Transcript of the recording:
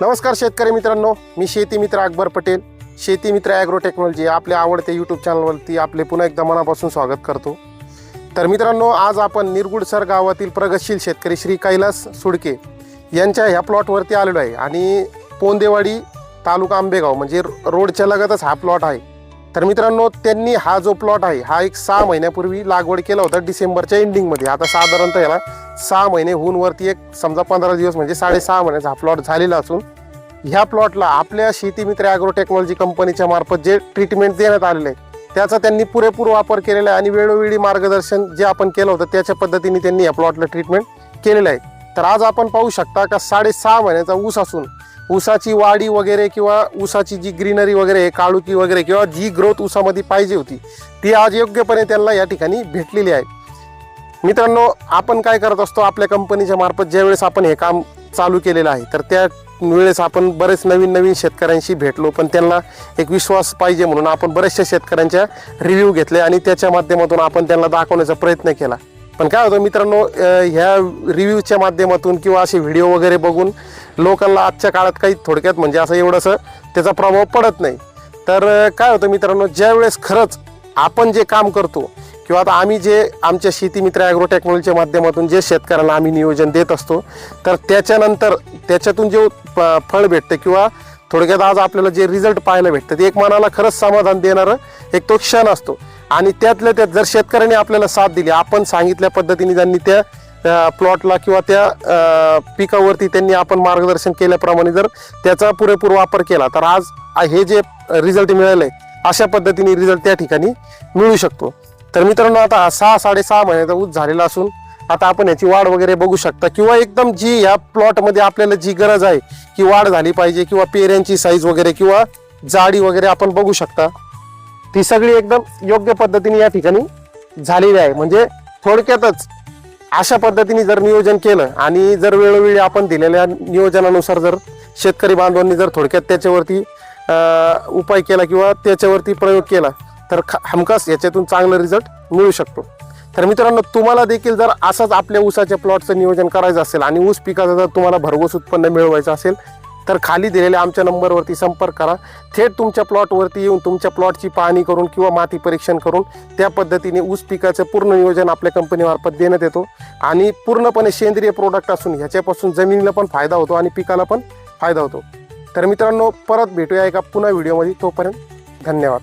नमस्कार शेतकरी मित्रांनो मी शेती मित्र अकबर पटेल. शेती मित्र ॲग्रो टेक्नॉलॉजी आपल्या आवडत्या यूट्यूब चॅनलवरती आपले पुन्हा एकदा मनापासून स्वागत करतो. तर मित्रांनो आज आपण निरगुडसर गावातील प्रगतशील शेतकरी श्री कैलास सुडके यांच्या ह्या प्लॉटवरती आलेलो आहे. आणि पोंदेवाडी तालुका आंबेगाव म्हणजे रोडच्या लगतच हा प्लॉट आहे. तर मित्रांनो त्यांनी हा जो प्लॉट आहे हा एक सहा महिन्यापूर्वी लागवड केला होता डिसेंबरच्या एंडिंगमध्ये आता साधारणतः याला सहा महिने होऊन वरती एक समजा पंधरा दिवस म्हणजे साडेसहा महिन्याचा हा प्लॉट झालेला असून ह्या प्लॉटला आपल्या शेतीमित्र ॲग्रो टेक्नॉलॉजी कंपनीच्या मार्फत जे ट्रीटमेंट देण्यात आलेलं आहे त्याचा त्यांनी पुरेपूर वापर केलेला आहे आणि वेळोवेळी मार्गदर्शन जे आपण केलं होतं त्याच्या पद्धतीने त्यांनी या प्लॉटला ट्रीटमेंट केलेलं आहे. तर आज आपण पाहू शकता का साडेसहा महिन्याचा ऊस असून ऊसाची वाढी वगैरे किंवा ऊसाची जी ग्रीनरी वगैरे आहे, काळुकी वगैरे किंवा जी ग्रोथ ऊसामध्ये पाहिजे होती ती आज योग्यपणे त्यांना या ठिकाणी भेटलेली आहे. मित्रांनो आपण काय करत असतो आपल्या कंपनीच्या मार्फत ज्यावेळेस आपण हे काम चालू केलेलं आहे तर त्या वेळेस आपण बरेच नवीन नवीन शेतकऱ्यांशी भेटलो पण त्यांना एक विश्वास पाहिजे म्हणून आपण बऱ्याचशा शेतकऱ्यांच्या रिव्ह्यू घेतले आणि त्याच्या माध्यमातून आपण त्यांना दाखवण्याचा प्रयत्न केला. पण काय होतं मित्रांनो ह्या रिव्ह्यूच्या माध्यमातून किंवा असे व्हिडिओ वगैरे बघून लोकांना आजच्या काळात काही थोडक्यात म्हणजे असं एवढंसं त्याचा प्रभाव पडत नाही. तर काय होतं मित्रांनो ज्यावेळेस खरंच आपण जे काम करतो किंवा आता आम्ही जे आमच्या शेती मित्र ॲग्रो टेक्नॉलॉजीच्या माध्यमातून जे शेतकऱ्यांना आम्ही नियोजन देत असतो तर त्याच्यानंतर त्याच्यातून जे प- फळ भेटतं किंवा थोडक्यात आज आपल्याला जे रिझल्ट पाहायला भेटतं ते एक मनाला खरंच समाधान देणारं एक तो क्षण असतो. आणि त्यातल्या त्यात जर शेतकऱ्यांनी आपल्याला साथ दिली आपण सांगितल्या पद्धतीने त्यांनी त्या प्लॉटला किंवा त्या पिकावरती त्यांनी आपण मार्गदर्शन केल्याप्रमाणे जर त्याचा पुरेपूर वापर केला तर आज हे जे रिझल्ट मिळाले अशा पद्धतीने रिझल्ट त्या ठिकाणी मिळू शकतो. तर मित्रांनो आता हा सहा साडेसहा महिन्याचा ऊस झालेला असून आता आपण याची वाढ वगैरे बघू शकता किंवा एकदम जी ह्या प्लॉटमध्ये आपल्याला जी गरज आहे की वाढ झाली पाहिजे किंवा पेऱ्यांची साईज वगैरे किंवा जाडी वगैरे आपण बघू शकता. ती सगळी एकदम योग्य पद्धतीने या ठिकाणी झालेली आहे. म्हणजे थोडक्यातच अशा पद्धतीने जर नियोजन केलं आणि जर वेळोवेळी आपण दिलेल्या नियोजनानुसार जर शेतकरी बांधवांनी जर थोडक्यात त्याच्यावरती उपाय केला किंवा त्याच्यावरती प्रयोग केला तर हमखास याच्यातून चांगला रिझल्ट मिळू शकतो. तर मित्रांनो तुम्हाला देखील जर असंच आपल्या ऊसाच्या प्लॉटचं नियोजन करायचं असेल आणि ऊस पिकाचं जर तुम्हाला भरघोस उत्पन्न मिळवायचं असेल तर खाली दिलेल्या आमच्या नंबरवरती संपर्क करा. थेट तुमच्या प्लॉटवरती येऊन तुमच्या प्लॉटची पाहणी करून किंवा माती परीक्षण करून त्या पद्धतीने ऊस पिकाचं पूर्ण नियोजन आपल्या कंपनीमार्फत देण्यात येतो. आणि पूर्णपणे सेंद्रिय प्रोडक्ट असून ह्याच्यापासून जमिनीला पण फायदा होतो आणि पिकाला पण फायदा होतो. तर मित्रांनो परत भेटूया एका पुन्हा व्हिडिओमध्ये तोपर्यंत धन्यवाद.